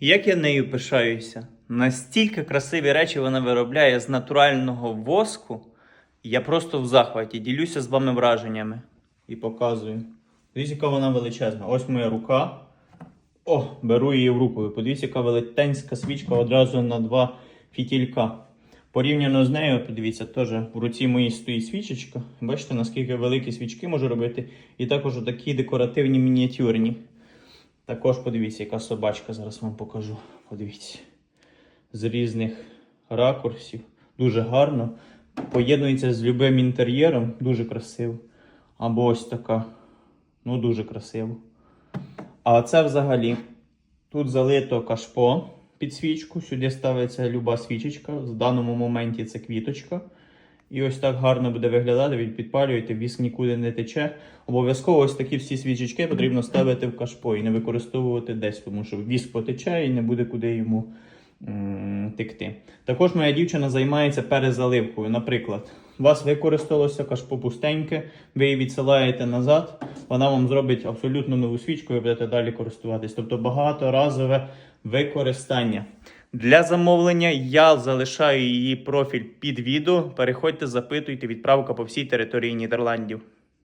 Як я нею пишаюся, настільки красиві речі вона виробляє з натурального воску. Я просто в захваті ділюся з вами враженнями і показую. Дивіться, яка вона величезна. Ось моя рука. О, беру її в руку. Подивіться, яка велетенська свічка одразу на два фітілька. Порівняно з нею, подивіться, теж в руці моїй стоїть свічечка. Бачите, наскільки великі свічки можу робити. І також такі декоративні мініатюрні. Також подивіться, яка собачка, зараз вам покажу. Подивіться. З різних ракурсів. Дуже гарно. Поєднується з любим інтер'єром, дуже красиво. Або ось така. Ну, дуже красиво. А це взагалі. Тут залито кашпо під свічку. Сюди ставиться люба свічечка. В даному моменті це квіточка. І ось так гарно буде виглядати. Ви підпалюєте, віск нікуди не тече. Обов'язково ось такі всі свічечки потрібно ставити в кашпо і не використовувати десь, тому що віск потече і не буде куди йому текти. Також моя дівчина займається перезаливкою. Наприклад, у вас використалося кашпо пустеньке, ви її відсилаєте назад, вона вам зробить абсолютно нову свічку і будете далі користуватись. Тобто багаторазове використання. Для замовлення я залишаю її профіль під відео. Переходьте, запитуйте, відправка по всій території Нідерландів.